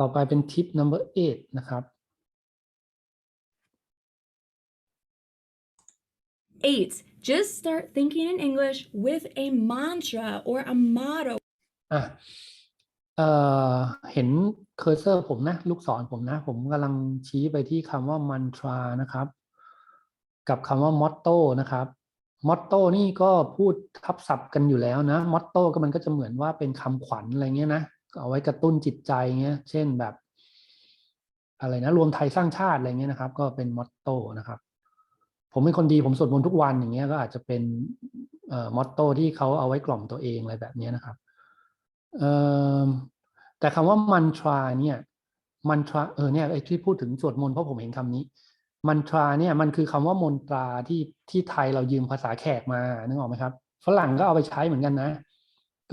ต่อไปเป็น tip number eight นะครับ Eight, just start thinking in English with a mantra or a motto. อะเอ่อเห็นเคอร์เซอร์ผมนะ ลูกศรผมนะ ผมกำลังชี้ไปที่คำว่ามันทรานะครับ กับคำว่ามอตโต้นะครับมอตโต้นี่ก็พูดทับศัพท์กันอยู่แล้วนะมอตโต้ก็มันก็จะเหมือนว่าเป็นคำขวัญอะไรเงี้ยนะ เอาไว้กระตุ้นจิตใจเงี้ย เช่นแบบ อะไรนะ รวมไทยสร้างชาติอะไรเงี้ยนะครับ ก็เป็นมอตโต้นะครับ ผมเป็นคนดีผมสวดมนต์ทุกวันอย่างเงี้ยก็อาจจะเป็นเอ่อมอตโต้ที่เขาเอาไว้กล่อมตัวเองอะไรแบบเนี้ยนะครับเอ่อแต่คำว่ามันทราเนี่ย มันทราเออเนี่ยไอ้ที่พูดถึงสวดมนต์เพราะผมเห็นคำนี้ มันทราเนี่ยมันคือคำว่ามนตราที่ที่ไทยเรายืมภาษาแขกมานึกออกไหมครับฝรั่งก็เอาไปใช้เหมือนกันนะ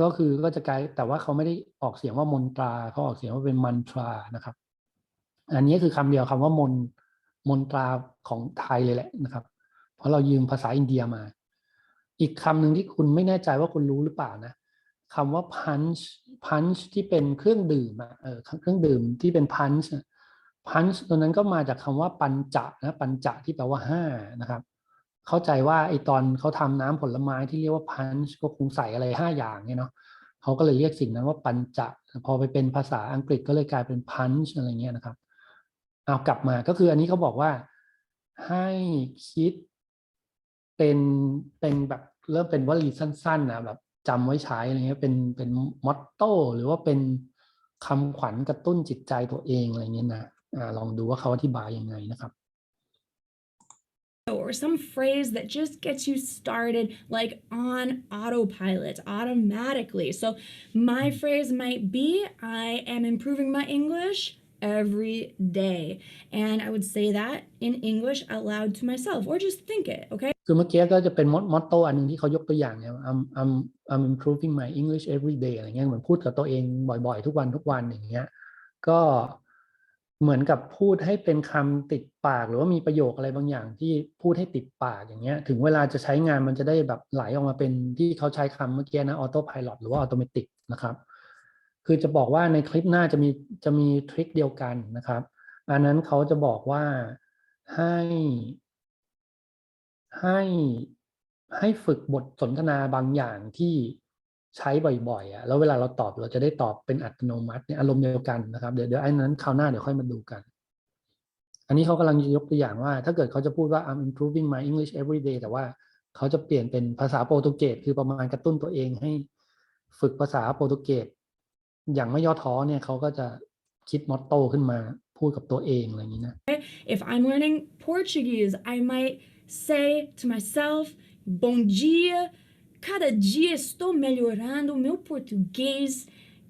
ก็คือก็จะกลายแต่ว่าเขาไม่ได้ออกเสียงว่ามนตราเขาออกเสียงว่าเป็นมันทรานะครับ อันนี้คือคำเดียวคำว่ามนมนตราของไทยเลยแหละนะครับ เพราะเรายืมภาษาอินเดียมา อีกคำหนึ่งที่คุณไม่แน่ใจว่าคุณรู้หรือเปล่านะคำว่า punch punch ที่เป็นเครื่องดื่มเออเครื่องดื่มที่เป็น punch punch ตัวนั้นก็มาจากคำว่าปัญจะนะปัญจะที่แปลว่าห้านะครับ เข้าใจว่าไอตอนเขาทำน้ำผลไม้ที่เรียกว่า punch ก็คงใส่อะไรห้าอย่างเนี่ยเนาะเขาก็เลยเรียกสิ่งนั้นว่าปัญจะพอไปเป็นภาษาอังกฤษก็เลยกลายเป็น punch อะไรเงี้ยนะครับเอากลับมาก็คืออันนี้เขาบอกว่าให้คิดเป็นเป็นแบบเริ่มเป็นวลีสั้นๆนะแบบจำไว้ใช้อะไรเงี้ยเป็นเป็นมอตโต้หรือว่าเป็นคำขวัญกระตุ้นจิตใจตัวเองอะไรเงี้ยนะอ่าลองดูว่าเขาอธิบายยังไงนะครับ or some phrase that just gets you started like on autopilot automatically. So my phrase might be I am improving my English every day. And I would say that in English out loud to myself or just think it, okay? คือเมื่อกี้ก็จะเป็นมอตโต้อันหนึ่งที่เขายกตัวอย่างเนี่ย I'm I'm I'm improving my English every day อะไรเงี้ยเหมือนพูดกับตัวเองบ่อยๆ ทุกวันทุกวันอย่างเงี้ย ก็ เหมือนกับพูดให้เป็นคำติดปาก หรือว่ามีประโยคอะไรบางอย่างที่พูดให้ติดปากอย่างเงี้ย ถึงเวลาจะใช้งานมันจะได้แบบไหลออกมาเป็นที่เขาใช้คำเมื่อกี้นะออโต้พายロหรือว่าออโตเมติกนะครับ คือจะบอกว่าในคลิปหน้าจะมีจะมีทริคเดียวกันนะครับ อันนั้นเขาจะบอกว่าให้ให้ให้ฝึกบทสนทนาบางอย่างที่ ใช้บ่อยๆอะแล้วเวลาเราตอบเราจะได้ตอบเป็นอัตโนมัติเนี่ยอารมณ์เดียวกันนะครับเดี๋ยวเดี๋ยวไอ้นั้นคราวหน้าเดี๋ยวค่อยมาดูกัน อันนี้เขากำลังยกตัวอย่างว่า ถ้าเกิดเขาจะพูดว่า I'm improving my English every day แต่ว่าเขาจะเปลี่ยนเป็นภาษาโปรตุเกสคือประมาณกระตุ้นตัวเองให้ฝึกภาษาโปรตุเกสอย่างไม่ย่อท้อเนี่ยเขาก็จะคิดมอตโต้ขึ้นมาพูดกับตัวเองอะไรอย่างนี้นะ If I'm learning Portuguese, I might say to myself, Bom dia, cada dia estou melhorando o meu português.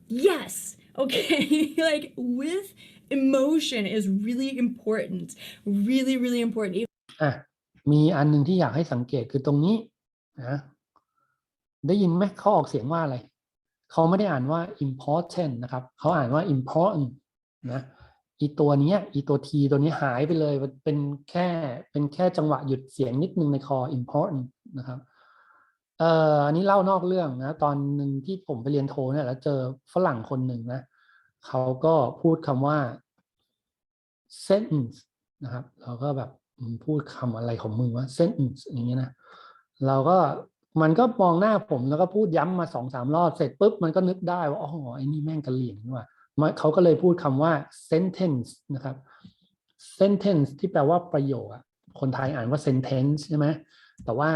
Yes, okay? like with emotion is really important. Really, really important. อะมีอันหนึ่งที่อยากให้สังเกตคือตรงนี้นะได้ยินไหมเขาออกเสียงว่าอะไร เขาไม่ได้อ่านว่า important นะครับ เขาอ่านว่า important นะอีตัวนี้อีตัวทีตัวนี้หายไปเลยเป็นแค่เป็นแค่จังหวะหยุดเสียงนิดนึงในคอ important นะครับ เอ่ออันนี้เล่านอกเรื่องนะ ตอนหนึ่งที่ผมไปเรียนโทเนี่ยแล้วเจอฝรั่งคนหนึ่งนะเขาก็พูดคำว่า sentence นะครับ เราก็แบบพูดคำอะไรของมึงวะ sentence อย่างเงี้ยนะ เราก็มันก็มองหน้าผมแล้วก็พูดย้ำมาสองสามรอบเสร็จปุ๊บมันก็นึกได้ว่าอ๋อไอ้นี่แม่งกะเหลี่ยงนี่ว่าเขาก็เลยพูดคำว่า sentence นะครับ sentence ที่แปลว่าประโยคอะคนไทยอ่านว่า sentence ใช่ไหมแต่ว่า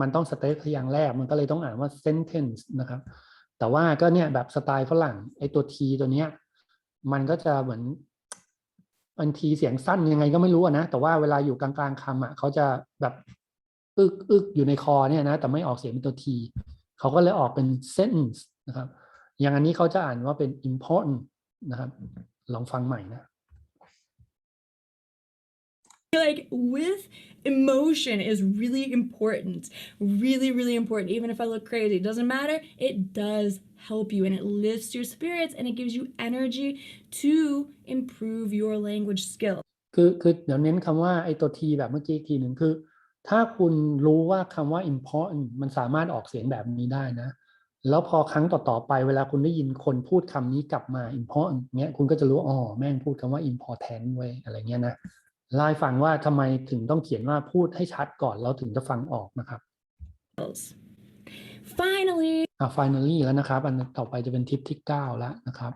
มันต้องสเตทพยางแรกมันก็เลยต้องอ่านว่า sentence นะครับ แต่ว่าก็เนี่ยแบบสไตล์ฝรั่งไอตัว t ตัวเนี้ยมันก็จะเหมือนบางทีเสียงสั้นยังไงก็ไม่รู้นะ แต่ว่าเวลาอยู่กลางๆคำอะเขาจะแบบอึกอึกอยู่ในคอเนี่ยนะแต่ไม่ออกเสียงเป็นตัว t เขาก็เลยออกเป็น sentence นะครับ อย่างอันนี้เขาจะอ่านว่าเป็น important นะครับ ลองฟังใหม่นะ Like with emotion is really important. Really, really important. Even if I look crazy, it doesn't matter. It does help you and it lifts your spirits and it gives you energy to improve your language skill. คือคือเดี๋ยวเน้นคำว่าไอ้ตัว t แบบเมื่อกี้อีกทีหนึ่งคือ ถ้าคุณรู้ว่าคำว่า important มันสามารถออกเสียงแบบนี้ได้นะ แล้วพอครั้งต่อๆไปเวลาคุณได้ยินคนพูดคำนี้กลับมา important เนี้ยคุณก็จะรู้อ๋อแม่งพูดคำว่า important เว้ยอะไรเงี้ยนะ เล่าให้ฟังว่าทำไมถึงต้องเขียนว่าพูดให้ชัดก่อนแล้วถึงจะฟังออกนะครับ Finally, อะ finally แล้วนะครับ อันต่อไปจะเป็นทิปที่ 9 แล้วนะครับ